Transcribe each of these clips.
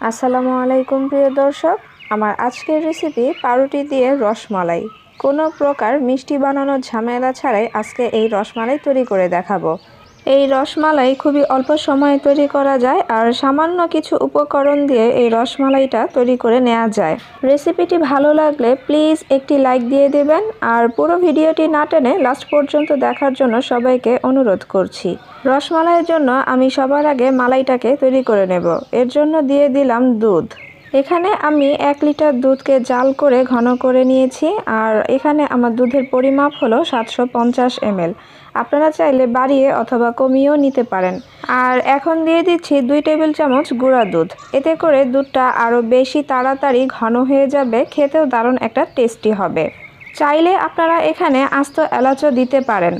আসসালামু আলাইকুম, প্রিয় দর্শক। আমার আজকের রেসিপি পাউরুটি দিয়ে রসমালাই। কোনো প্রকার মিষ্টি বানানোর ঝামেলা ছাড়াই আজকে এই রসমালাই তৈরি করে দেখাবো। এই রসমালাই খুবই অল্প সময়ে তৈরি করা যায় আর সামান্য কিছু উপকরণ দিয়ে এই রসমালাইটা তৈরি করে নেওয়া যায়। রেসিপিটি ভালো লাগলে প্লিজ একটি লাইক দিয়ে দেবেন আর পুরো ভিডিওটি না টেনে লাস্ট পর্যন্ত দেখার জন্য সবাইকে অনুরোধ করছি। রসমালাইয়ের জন্য আমি সবার আগে মালাইটাকে তৈরি করে নেব। এর জন্য দিয়ে দিলাম দুধ। এখানে আমি এক লিটার দুধকে জাল করে ঘন করে নিয়েছি আর এখানে আমার দুধের পরিমাপ হলো সাতশো পঞ্চাশ এমএল। আপনারা চাইলে বাড়িয়ে অথবা কমিয়েও নিতে পারেন। আর এখন দিয়ে দিচ্ছি দুই টেবিল চামচ গুঁড়া দুধ। এতে করে দুধটা আরও বেশি তাড়াতাড়ি ঘন হয়ে যাবে, খেতেও দারুণ একটা টেস্টি হবে। চাইলে আপনারা এখানে আস্ত এলাচও দিতে পারেন।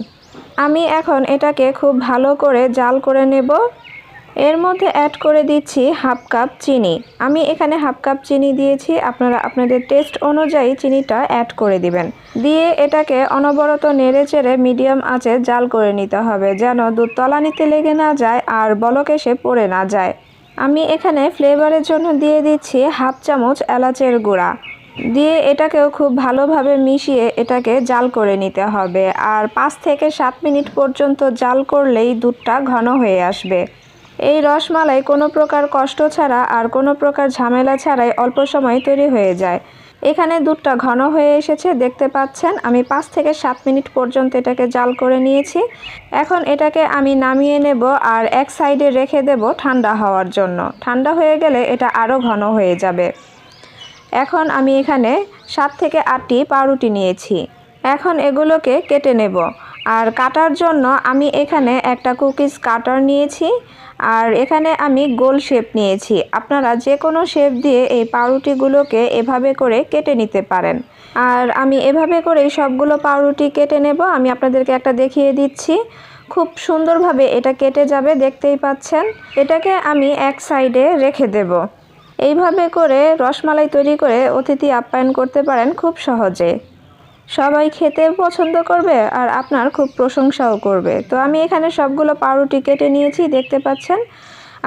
আমি এখন এটাকে খুব ভালো করে জাল করে নেব। এর মধ্যে অ্যাড করে দিচ্ছি হাফ কাপ চিনি। আমি এখানে হাফ কাপ চিনি দিয়েছি, আপনারা আপনাদের টেস্ট অনুযায়ী চিনিটা অ্যাড করে দিবেন। দিয়ে এটাকে অনবরত নেড়ে চেড়ে মিডিয়াম আঁচে জাল করে নিতে হবে, যেন দুধ তলানিতে লেগে না যায় আর বলক এসে পড়ে না যায়। আমি এখানে ফ্লেভারের জন্য দিয়ে দিচ্ছি হাফ চামচ এলাচের গুঁড়া। দিয়ে এটাকেও খুব ভালোভাবে মিশিয়ে এটাকে জাল করে নিতে হবে, আর পাঁচ থেকে সাত মিনিট পর্যন্ত জাল করলেই দুধটা ঘন হয়ে আসবে। এই রসমালাই কোনো প্রকার কষ্ট ছাড়া আর কোনো প্রকার ঝামেলা ছাড়াই অল্প সময় তৈরি হয়ে যায়। এখানে দুধটা ঘন হয়ে এসেছে, দেখতে পাচ্ছেন? আমি পাঁচ থেকে সাত মিনিট পর্যন্ত এটাকে জাল করে নিয়েছি। এখন এটাকে আমি নামিয়ে নেব আর এক সাইডে রেখে দেব ঠান্ডা হওয়ার জন্য। ঠান্ডা হয়ে গেলে এটা আরও ঘন হয়ে যাবে। এখন আমি এখানে সাত থেকে আটটি পাউরুটি নিয়েছি। এখন এগুলোকে কেটে নেব। আর কাটার জন্য আমি এখানে একটা কুকিজ কাটার নিয়েছি আর এখানে আমি গোল শেপ নিয়েছি। আপনারা যে কোনো শেপ দিয়ে এই পাউরুটিগুলোকে এভাবে করে কেটে নিতে পারেন। আর আমি এভাবে করেই সবগুলো পাউরুটি কেটে নেব। আমি আপনাদেরকে একটা দেখিয়ে দিচ্ছি। খুব সুন্দরভাবে এটা কেটে যাবে, দেখতেই পাচ্ছেন। এটাকে আমি এক সাইডে রেখে দেব। এইভাবে করে রসমালাই তৈরি করে অতিথি আপ্যায়ন করতে পারেন খুব সহজে। সবাই খেতে পছন্দ করবে আর আপনার খুব প্রশংসাও করবে। তো আমি এখানে সবগুলো পাউরুটি কেটে নিয়েছি, দেখতে পাচ্ছেন?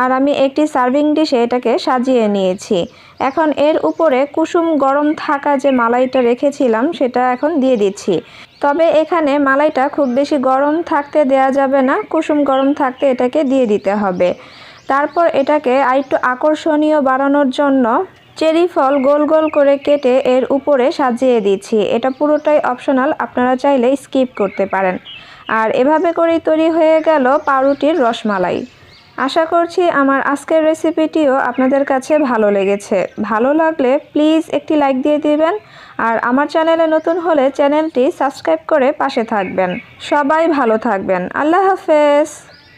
আর আমি একটি সার্ভিং ডিশে এটাকে সাজিয়ে নিয়েছি। এখন এর উপরে কুসুম গরম থাকা যে মালাইটা রেখেছিলাম, সেটা এখন দিয়ে দিচ্ছি। তবে এখানে মালাইটা খুব বেশি গরম থাকতে দেয়া যাবে না, কুসুম গরম থাকতে এটাকে দিয়ে দিতে হবে। তারপর এটাকে আরেকটু আকর্ষণীয় বাড়ানোর জন্য চেরি ফল গোল গোল করে কেটে এর উপরে সাজিয়ে দিচ্ছি। এটা পুরোটাই অপশনাল, আপনারা চাইলে স্কিপ করতে পারেন। আর এভাবে করেই তৈরি হয়ে গেল পাউরুটির রসমালাই। আশা করছি আমার আজকের রেসিপিটিও আপনাদের কাছে ভালো লেগেছে। ভালো লাগলে প্লিজ একটি লাইক দিয়ে দিবেন আর আমার চ্যানেলে নতুন হলে চ্যানেলটি সাবস্ক্রাইব করে পাশে থাকবেন। সবাই ভালো থাকবেন। আল্লাহ হাফেজ।